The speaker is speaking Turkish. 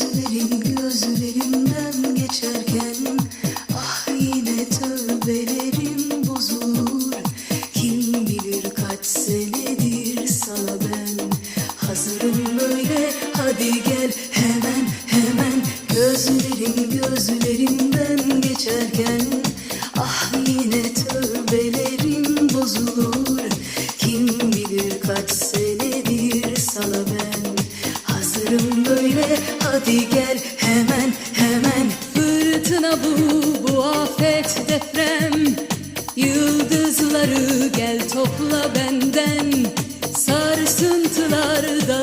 Gözlerin gözlerimden geçerken Ah yine tövbelerim bozulur. Kim bilir kaç senedir sana ben Hazırım böyle. Hadi gel hemen hemen Gözlerin gözlerimden geçerken Ah yine tövbelerim bozulur. Kim bilir kaç senedir Hazırım böyle hadi gel hemen hemen. Fırtına bu, bu afet deprem. Yıldızları gel topla benden. Sarsıntılar dağıtsın